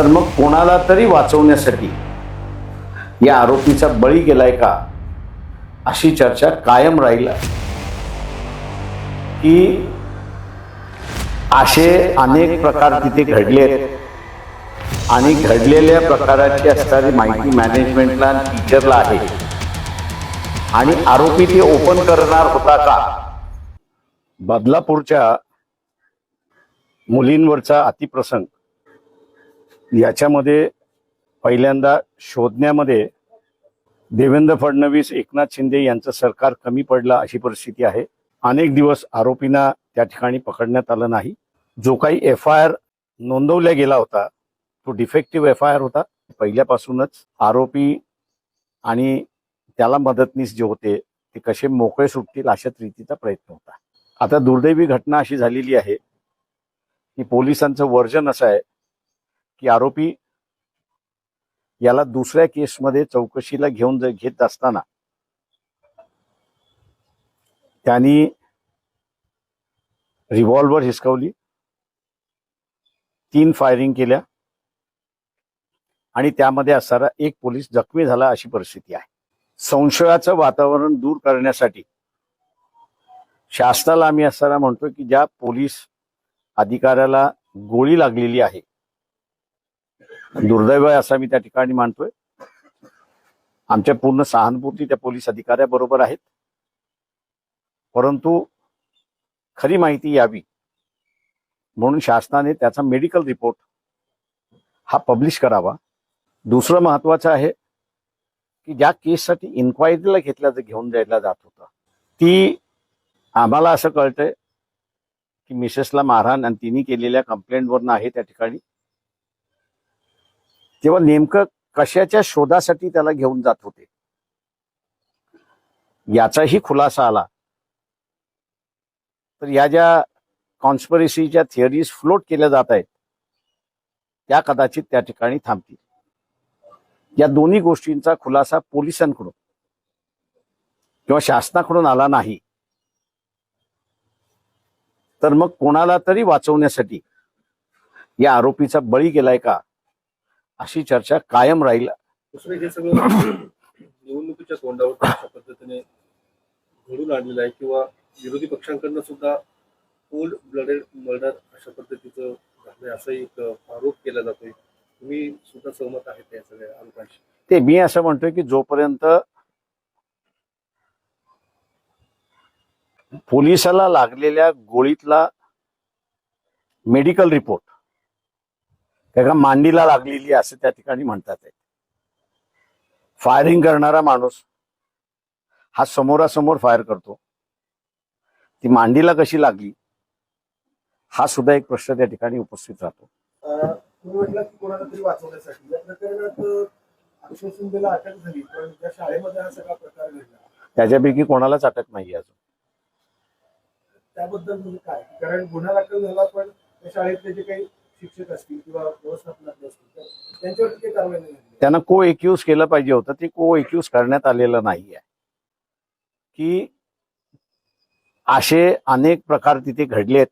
तर मग कोणाला तरी वाचवण्यासाठी या आरोपीचा बळी गेलाय का? अशी चर्चा कायम राहील. की असे अनेक प्रकार तिथे घडलेत आणि घडलेल्या प्रकाराची असणारी माहिती मॅनेजमेंटला टीचरला आहे. आणि आरोपी ते ओपन करणार होता का? बदलापूरच्या मुलींवरचा अतिप्रसंग. याच्यामध्ये पहिल्यांदा शोधण्यामध्ये देवेंद्र फडणवीस एकनाथ शिंदे यांचं सरकार कमी पडलं अशी परिस्थिती आहे. अनेक दिवस आरोपींना त्या ठिकाणी पकडण्यात आलं नाही. जो काही एफ आय आर नोंदवला गेला होता तो डिफेक्टिव्ह एफ आय आर होता. पहिल्यापासूनच आरोपी आणि त्याला मदतनीस जे होते ते कसे मोकळे सुटतील अशाच रीतीचा प्रयत्न होता. आता दुर्दैवी घटना अशी झालेली आहे की पोलिसांचं वर्जन असं आहे की आरोपी याला दुसऱ्या केसमध्ये चौकशीला घेऊन घेत असताना त्यांनी रिव्हॉल्वर हिसकवली तीन फायरिंग केल्या आणि त्यामध्ये असणारा एक पोलीस जखमी झाला अशी परिस्थिती आहे. संशयाचं वातावरण दूर करण्यासाठी शासनाला आम्ही असताना म्हणतो की ज्या पोलीस अधिकाऱ्याला गोळी लागलेली आहे दुर्दैव आहे असं मी त्या ठिकाणी मानतोय. आमच्या पूर्ण सहानुभूती त्या पोलीस अधिकाऱ्याबरोबर आहेत. परंतु खरी माहिती यावी म्हणून शासनाने त्याचा मेडिकल रिपोर्ट हा पब्लिश करावा. दुसरं महत्वाचं आहे की ज्या केससाठी इन्क्वायरीला घेतल्या घेऊन जायला जात होता ती आम्हाला असं कळतंय की मिसेसला मारहाण आणि तिने केलेल्या कंप्लेंटवरनं आहे त्या ठिकाणी. तेव्हा नेमकं कशाच्या शोधासाठी त्याला घेऊन जात होते? याचाही खुलासा आला. तर या ज्या कॉन्स्परसीच्या थिअरीज फ्लोट केल्या जात आहेत त्या कदाचित त्या ठिकाणी थांबतील. या दोन्ही गोष्टींचा खुलासा पोलिसांकडून किंवा शासनाकडून आला नाही. तर मग कोणाला तरी वाचवण्यासाठी या आरोपीचा बळी गेलाय का? अशी चर्चा कायम राहील. दुसरं सगळं निवडणुकीच्या तोंडावर अशा पद्धतीने घडून आणलेलं आहे किंवा विरोधी पक्षांकडनं सुद्धा कोल्ड ब्लडेड मर्डर अशा पद्धतीचं झालंय असा एक आरोप केला जातोय. तुम्ही सुद्धा सहमत आहे त्या सगळ्या आरोपांशी? ते मी असं म्हणतोय की जोपर्यंत पोलिसाला लागलेल्या गोळीतला मेडिकल रिपोर्ट का मांडीला लागलेली असं त्या ठिकाणी म्हणतात फायरिंग करणारा माणूस हा समोरासमोर फायर करतो. ती मांडीला कशी लागली? हा सुद्धा एक प्रश्न त्या ठिकाणी उपस्थित राहतो. त्याच्यापैकी कोणालाच अटक नाही अजून. त्याबद्दल म्हणजे काय? कारण गुन्हा दाखल झाला पण त्या शाळेतले जे काही शिक्षक असतील किंवा व्यवस्थापनातले असतील तर त्यांच्यावरती काही कारवाई नाही झाली. त्यांना को एक्यूज केलं पाहिजे होतं. ते को एक्यूज करण्यात आलेलं नाही आहे की असे अनेक प्रकार तिथे घडलेत.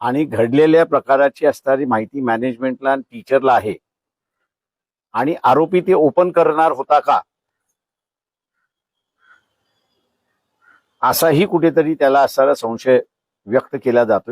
आणि घडलेल्या प्रकाराची असणारी माहिती मॅनेजमेंटला आणि टीचरला आहे. आणि आरोपी ते ओपन करणार होता का? असाही कुठेतरी त्याला असणारा संशय व्यक्त केला जातो